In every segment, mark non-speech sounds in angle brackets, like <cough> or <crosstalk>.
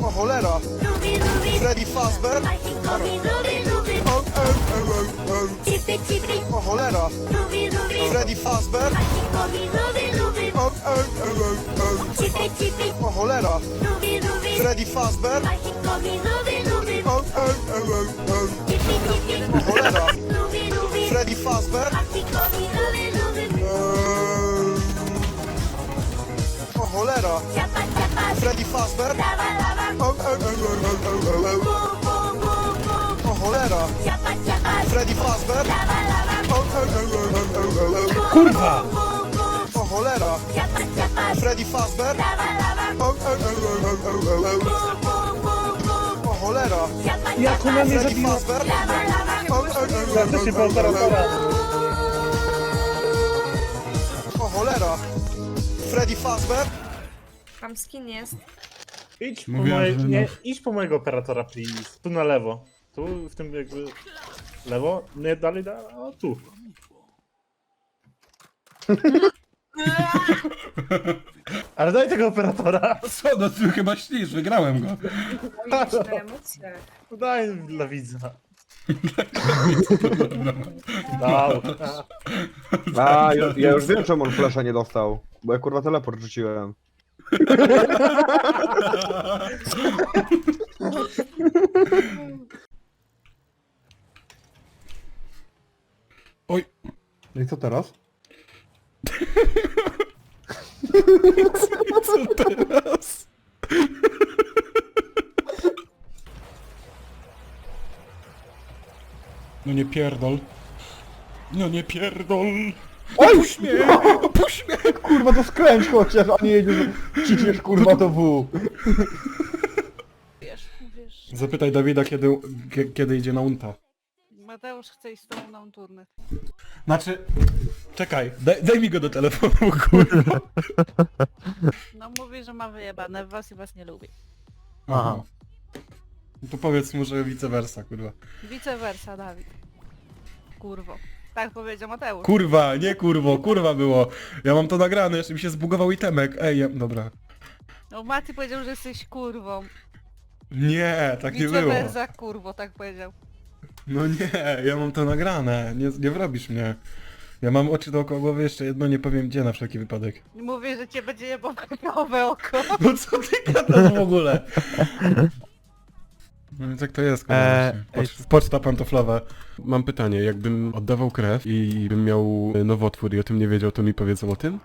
O cholera! Freddy Fazbear? O, cholera! Freddy Fazbear? O, cholera! Freddy Fazbear? O, cholera! Freddy Fazbear? O cholera! Freddy Fazbear? Kurwa! O cholera! Freddy Fazbear? O, e, e, e, e, e, e. O cholera! Jak ona mnie Freddy zabiła? Fazbear? E, e, e, e, po operatora. O cholera! Freddy Fazbear? Tam skin jest. Idź po, Mówiłem, moje, że nie, no. idź po mojego operatora, please. Tu na lewo. Tu, w tym jakby... Lewo? Nie, dalej, dalej, o tu. Ale daj tego operatora. Co, no ty chyba śnisz, wygrałem go. Emocjach. Daj dla widza. Dał. A, ja, ja już wiem, czemu on flasha nie dostał. Bo ja kurwa teleport rzuciłem. Oj, No i co teraz? Co teraz? No nie pierdol. No nie pierdol. Opuść mnie! Opuść mnie! Kurwa to skręć chociaż, a nie jedziesz, ciśniesz kurwa to W. Wiesz, wiesz. Zapytaj Dawida, kiedy, kie- kiedy idzie na unta. Mateusz chce iść z tobą na turnę. Znaczy... Czekaj, daj, daj mi go do telefonu, kurwa. <laughs> No mówi, że ma wyjebane w was i was nie lubi. Aha. No to powiedz mu, że vice versa, kurwa. Vice versa, Dawid. Kurwo. Tak powiedział Mateusz. Kurwa, nie kurwo, kurwa było. Ja mam to nagrane, jeszcze mi się zbugował itemek. Ej, ja, dobra. No Mati powiedział, że jesteś kurwą. Nie, tak nie Vice było. versa, kurwo, tak powiedział. No nie, ja mam to nagrane, nie, nie wrobisz mnie. Ja mam oczy dookoła głowy, jeszcze jedno nie powiem gdzie na wszelki wypadek. Mówię, że cię będzie jebał prawe oko. No co ty gadasz w ogóle? No więc jak to jest, kurwa, Eee, właśnie. Pocz, poczta pantoflowa. Mam pytanie, jakbym oddawał krew i bym miał nowotwór i o tym nie wiedział, to mi powiedzą o tym?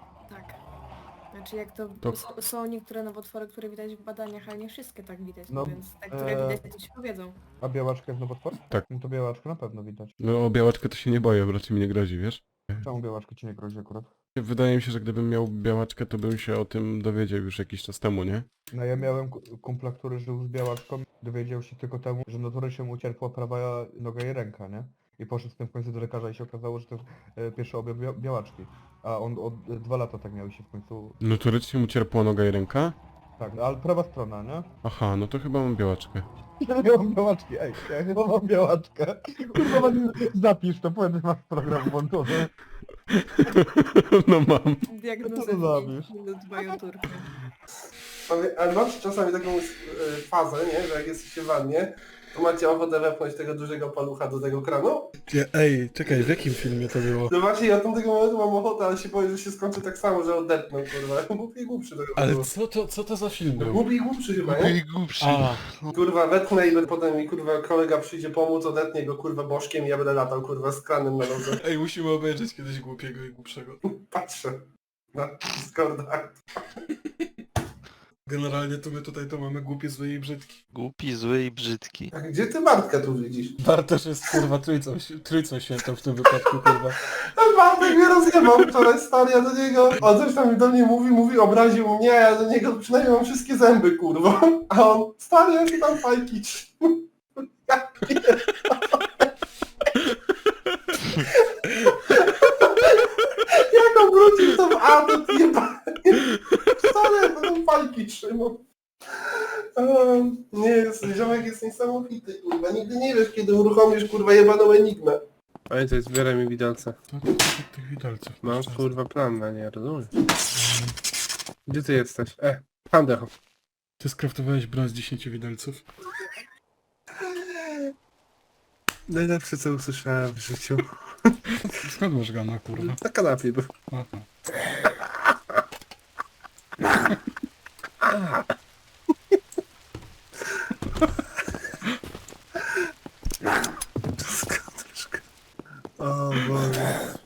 Znaczy jak to, To- s- są niektóre nowotwory, które widać w badaniach, ale nie wszystkie tak widać, No, więc te, które e, widać to ci powiedzą. A białaczka jest nowotwór? Tak. No to białaczkę na pewno widać. No o białaczkę to się nie boję, bo raczej mi nie grozi, wiesz? Czemu białaczka ci nie grozi akurat? Wydaje mi się, że gdybym miał białaczkę, to bym się o tym dowiedział już jakiś czas temu, nie? No ja miałem ku- kumpla, który żył z białaczką, dowiedział się tylko temu, że notorycznie mu ucierpła prawa noga i ręka, nie? I poszedł z tym w końcu do lekarza i się okazało, że to e, pierwszy objaw bia białaczki. A on od e, dwa lata tak miał i się w końcu... Notorycznie mu cierpła noga i ręka? Tak, no, ale prawa strona, nie? Aha, no to chyba mam białaczkę. Ja nie mam białaczki, ej, ja chyba mam białaczkę. Kurwa, zapisz to, powiedz, że masz program włączony. <laughs> No mam. Diagnozę to w zabisz? 5 minut mają turkę. Ale, ale masz czasami taką e, fazę, nie? Że jak jesteście w wannie, to macie ochotę wepchnąć tego dużego palucha do tego kranu? Ej, czekaj, w jakim filmie to było? No właśnie, ja od tego momentu mam ochotę, ale się boję, że się skończy tak samo, że odetnę, kurwa. <laughs> Głupi i głupszy to chyba Ale było. co to, co to za film był? Głupi i głupszy chyba, nie? A, Kurwa, wetnę i potem mi kurwa kolega przyjdzie pomóc, odetnie go kurwa bożkiem i ja będę latał kurwa z kranem na nodze. ej, musimy obejrzeć kiedyś głupiego i głupszego. Patrzę na Discorda. Generalnie to my tutaj to mamy głupie, złe i brzydki. Głupi, zły i brzydki. A gdzie ty Bartka tu widzisz? Bartosz jest kurwa trójcą, trójcą świętą w tym wypadku, kurwa. Bartek mnie rozjebał wczoraj stary, ja do niego, on coś tam do mnie mówi, mówi, obraził mnie, a ja do niego przynajmniej mam wszystkie zęby, kurwa. A on, stary, jak tam fajki trz- Ja pierdolę. <laughs> Jak on wrócił to w A, to jeba... Stary, tam fajki trzymał. Um, nie, jest, ziomek jest niesamowity, kurwa. Nigdy nie wiesz, kiedy uruchomisz, kurwa, jebaną enigmę. Pamiętaj, zbieraj mi widelce. To, to, to tych widelców. Mam kurwa plan na nie, rozumiesz? Gdzie ty jesteś? E, Pandecho. Ty skraftowałeś broń z 10 widelców? Najlepsze co usłyszałem w życiu. Skąd masz gana, kurwa? Na kanapie był. Aha. Troszkę. O Boże.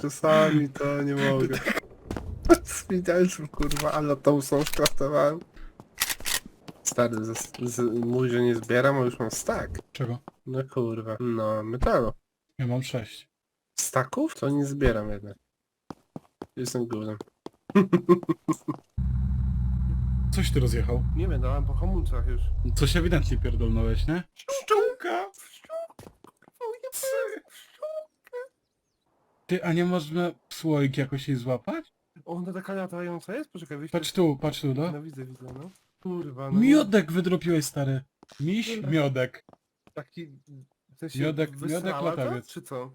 Czasami to nie mogę. Widelców kurwa, ale tą są skraftowałem. Stary, z, z, mój, że nie zbieram, a już mam stack. Czego? No kurwa. No, metalu. Ja mam 6. Staków? To nie zbieram jednak. Jestem górem. <laughs> Coś ty rozjechał? Nie wiem, dałem po hamulcach już. Coś ewidentnie pierdolnąłeś, nie? Szczółka! Ty, a nie można słoik jakoś jej złapać? Ona taka latająca jest? Poczekaj, wyjście. Patrz tu, patrz tu, no. No widzę, widzę, no. Kurwa, no. Miodek wydropiłeś, stary. Miś, miodek. Taki... W sensie Miodek- wysrała miodek to, latawiec. Czy co?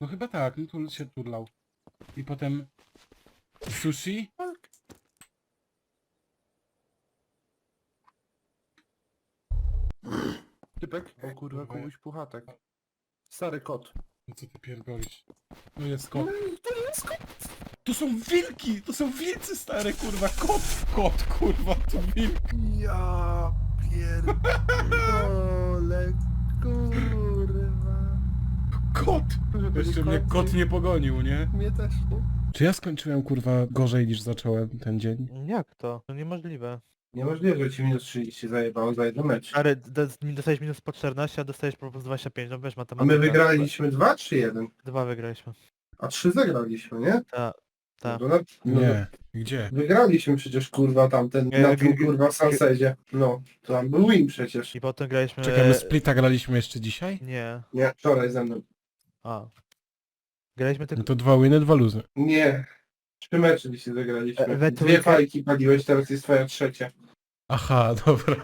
No chyba tak, no tu się turlał. I potem... Sushi? Typek? O kurwa, komuś puchatek. Stary kot. No co ty pierdolisz? To jest kot. To jest kot! To są wilki! To są wilcy stare, kurwa! Kot! Kot, kurwa, to wilk! Ja pierdolę, kurwa. Kot! Jeszcze nie mnie kot nie pogonił, nie? Mnie też nie. Czy ja skończyłem, kurwa, gorzej niż zacząłem ten dzień? Jak to? To niemożliwe. Niemożliwe, że ci minus 30 zajebało za jeden mecz. Ale d- dostałeś minus po 14, a dostałeś po prostu 25, no wiesz A matematyka. my wygraliśmy dwa czy jeden? Dwa wygraliśmy. A trzy zagraliśmy, nie? Tak. Tak. No, na- no, Nie. Gdzie? Wygraliśmy przecież kurwa tamten, Nie, na tym g- g- kurwa Sunsedzie. No, to tam był win przecież. I potem graliśmy... Czekamy, splita graliśmy jeszcze dzisiaj? Nie. Nie, wczoraj ze mną. A. Graliśmy No tylko... to dwa winy, dwa luzy. Nie. Trzy mecze dzisiaj zagraliśmy. E, we Dwie trójkę- fajki paliłeś, teraz jest twoja trzecia. Aha, <laughs> dobra.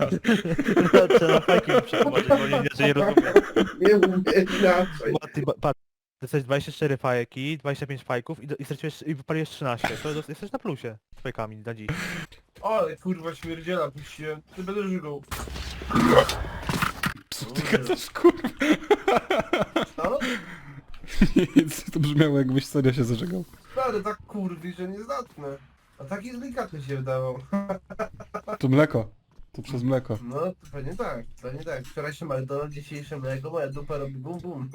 Trzeba na fajki przechodzić, bo nie, że nie rozumiem. Nie mówię inaczej. Ty, ba- Patrz, dostałeś 24 fajki, 25 fajków i, do, i straciłeś, i wypaliłeś 13. To dos- jesteś na plusie z fajkami na dziś. Ale kurwa śmierdziela puściłem. Ty będę żygał. Co ty gadasz, kurwa? No, <laughs> To brzmiało jakbyś serio się zażegał. ale tak kurwi, że nie zatnę. A taki delikatny się wydawał. <laughs> To mleko. To przez mleko. No, to pewnie tak, pewnie tak. Wczorajszy McDonald's, dzisiejsze mleko, moja dupa robi bum bum.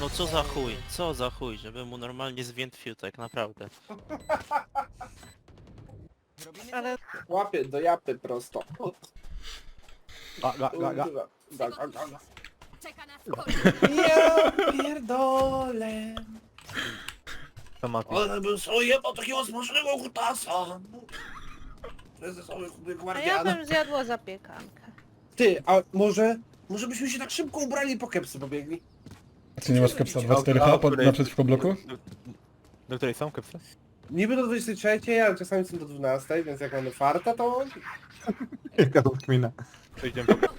No co za chuj, co za chuj, żeby mu normalnie zwiętwił tak naprawdę. <laughs> Ale Łapie do japy prosto. A, ga, ga, ga. Ga, ga, ga, ga. Czeka nas Ja pierdolę. To Mati. Ale bym sobie jebał takiego smacznego kutasa. Prezesowy chudy a ja bym zjadła zapiekankę. Ty, a może... Może byśmy się tak szybko ubrali i po kepsy pobiegli? A ty nie masz kapsa A- 24H a- pod, naprzeciwko bloku? Do której są kepsy? Niby do 23, ale czasami są do 12, więc jak mamy farta, to... <laughs> Jaka to kmina.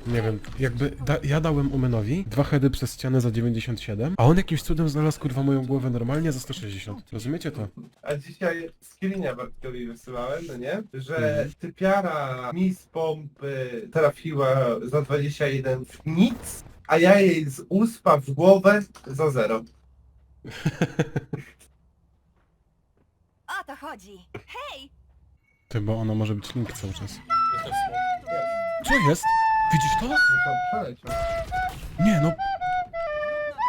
Nie wiem, jakby da, ja dałem Umenowi dwa heady przez ścianę za 97, a on jakimś cudem znalazł kurwa moją głowę normalnie za 160. Rozumiecie to? A dzisiaj skillinia Bartkowi wysyłałem, no nie? Że mhm. typiara mi z pompy trafiła za 21 w nic, a ja jej z uspa w głowę za 0. <laughs> to chodzi. Hej! Ty, bo ona może być link cały czas. Co jest? Widzisz to? Przeleciał. Nie no.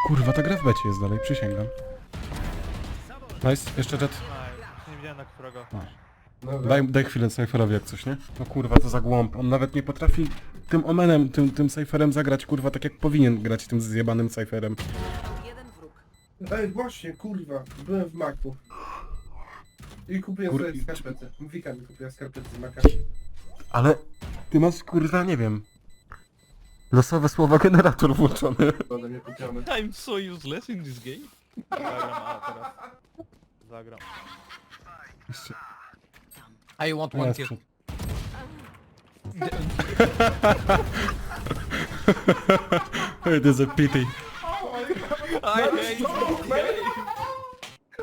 Kurwa, ta gra w becie jest dalej, przysięgam. Nice, jeszcze jet. Nie widziałem na którego. Dobra. Daj, daj chwilę Cypherowi jak coś, nie? No kurwa, to za głąb. On nawet nie potrafi tym omenem, tym, tym Cypherem zagrać, kurwa, tak jak powinien grać tym zjebanym Cypherem. Jeden wróg. Ej, właśnie, kurwa, byłem w Macu. I kupiłem Kur- sobie skarpety. Wika mi kupiła skarpety z Maca. Ale ty masz, kurwa, nie wiem. Losowe słowa generator włączony. Ode mnie kupione. I'm so useless in this game. Zagram, a teraz. Zagram. Jeszcze- I want ja sprzed- It is a pity. <laughs>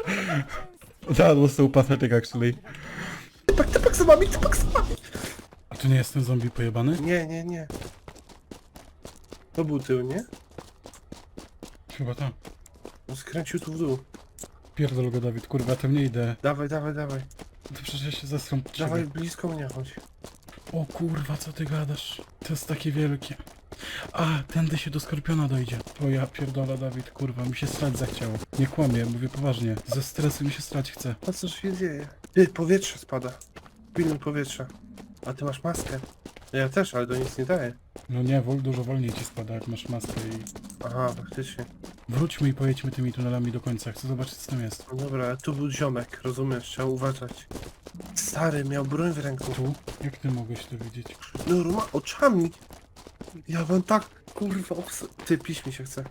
<laughs> That was so pathetic actually. Typak, typak za wami, typak za wami. A to nie jest ten zombie pojebany? Nie, nie, nie. To był tył, nie? Chyba tak. On Skręcił tu w dół. Pierdol go Dawid, kurwa, to nie idę. Dawaj, dawaj, dawaj. To przecież ja się ciebie. Dawaj, blisko mnie chodź. O kurwa, co ty gadasz? To jest takie wielkie. A, tędy się do Skorpiona dojdzie. O ja pierdolę, Dawid, kurwa, mi się strać zachciało. Nie kłamię, mówię poważnie. Ze stresu mi się strać chce. A co się dzieje? Ty, powietrze spada. Pilnuj powietrza. A ty masz maskę. Ja też, ale to nic nie daje. No nie, wol, dużo wolniej ci spada, jak masz maskę i... Aha, faktycznie. Wróćmy i pojedźmy tymi tunelami do końca. Chcę zobaczyć, co tam jest. No dobra, tu był ziomek, rozumiesz? Trzeba uważać. Stary, miał broń w ręku. Tu? Jak ty mogłeś to widzieć? No, ma oczami. Ja bym tak, kurwa, obs... Ty, pić mi się chce.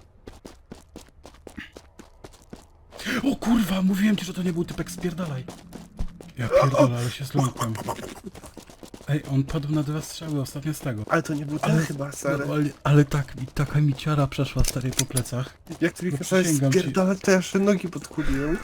O kurwa, mówiłem ci, że to nie był typek, spierdalaj. Ja pierdolę, ale się zląkłem. Ej, on padł na dwa strzały, ostatnio z tego. Ale to nie był ten Ale- chyba, stary. No, ale, ale tak, mi taka mi ciara przeszła stary po plecach. Jak ty mi no kazałeś przysięgam ci. spierdalać, to ja jeszcze nogi podkuliłem.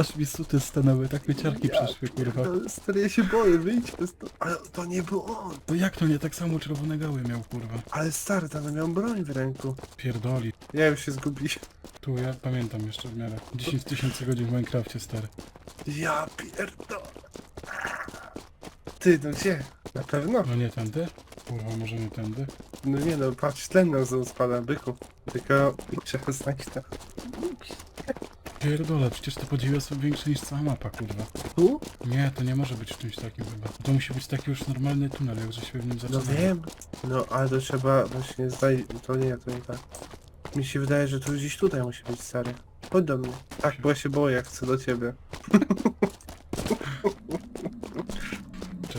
Aż mi suty stanęły, tak mi ciarki Ja przeszły, kurwa. No, Stary, ja się boję, wyjdźmy stąd. Ale to nie był on. To jak to nie tak samo czerwone gały miał, kurwa? Ale stary, tam miał broń w ręku. Pierdoli. Ja już się zgubiłem. Tu ja pamiętam jeszcze w miarę. 10 tysięcy godzin w Minecrafcie, stary. Ja pierdolę. Ty, no gdzie? Na pewno? No nie tędy? Kurwa, może nie tędy? No nie no, patrz, tlen nam znowu spada, byku. Tylko trzeba znać to. Pierdolę, przecież te podziemia są większe niż cała mapa, kurwa. Tu? Nie, to nie może być czymś takim chyba. To musi być taki już normalny tunel, jak żeśmy w nim No zaczynali. wiem. No, ale to trzeba właśnie zdaj... To nie, to nie tak. Mi się wydaje, że to gdzieś tutaj musi być, stary. Chodź do mnie. Tak, bo ja się boję, jak chcę do ciebie. <laughs>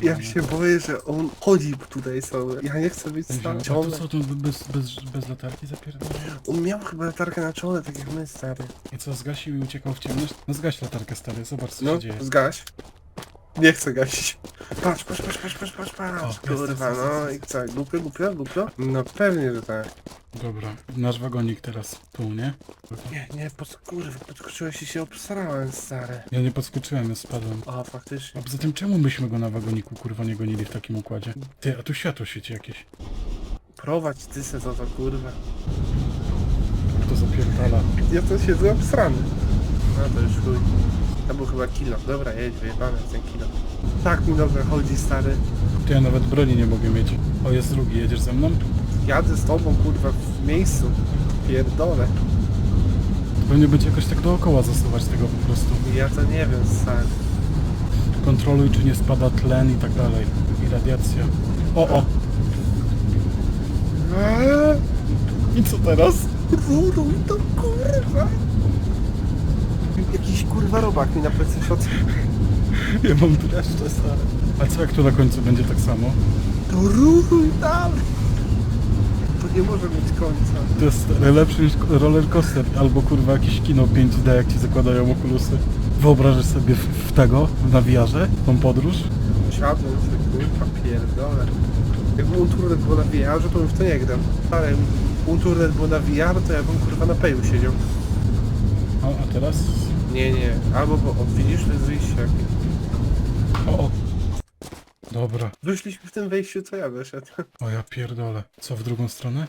Ja się boję, że on chodzi tutaj sobie. Ja nie chcę być sam. A to co, to bez, bez, bez latarki zapierdolę? On miał chyba latarkę na czole, tak jak my, stary. I co, zgasił i uciekał w ciemność? No zgaś latarkę, stary, zobacz co No, się dzieje. zgaś. Nie chcę gasić. Patrz, patrz, patrz, patrz, patrz, patrz, patrz. O, jest, Kurwa, jest, no i co, głupio, głupio, głupio? No pewnie, że tak. Dobra, nasz wagonik teraz tu, nie? Nie, nie, pod, kurwa, podskoczyłeś i się obsrałem, stary. Ja nie podskoczyłem, ja spadłem. O, faktycznie. A poza tym czemu myśmy go na wagoniku kurwa nie gonili w takim układzie? Ty, a tu światło świeci jakieś. Prowadź ty se to, to kurwa. To zapierdala. Ja to siedzę obsrany. No to już chuj. To był chyba kilo. Dobra, jedź, wyjebane ten kilo. Tak mi dobrze chodzi, stary. Ty, ja nawet broni nie mogę mieć. O, jest drugi, jedziesz ze mną? Jadę z tobą, kurwa, w miejscu. Pierdolę. Pewnie będzie jakoś tak dookoła zasuwać tego po prostu. Ja to nie wiem, stary. Kontroluj, czy nie spada tlen i tak dalej. I radiacja. O, o! Eee, I co teraz? Ruruj to, kurwa. Jakiś kurwa robak mi na plecy siodł. Ja mam dreszcze, stary. A co jak tu na końcu będzie tak samo? To ruruj dalej. To nie może mieć końca. To jest lepszy niż roller coaster albo kurwa jakieś kino 5D jak ci zakładają okulusy. Wyobrażasz sobie w, w tego, w nawijarze, tą podróż? Siadłem sobie, kurwa, pierdolę. Jakby Unturnet było na VR, to bym w to nie grał. Ale Unturnet było na VR, to ja bym kurwa na peju siedział. O, a teraz? Nie, nie. Albo, bo o, widzisz, to jest wyjście. O, o! Dobra. Wyszliśmy w tym wejściu, co ja wyszedł. O ja pierdolę. Co, w drugą stronę?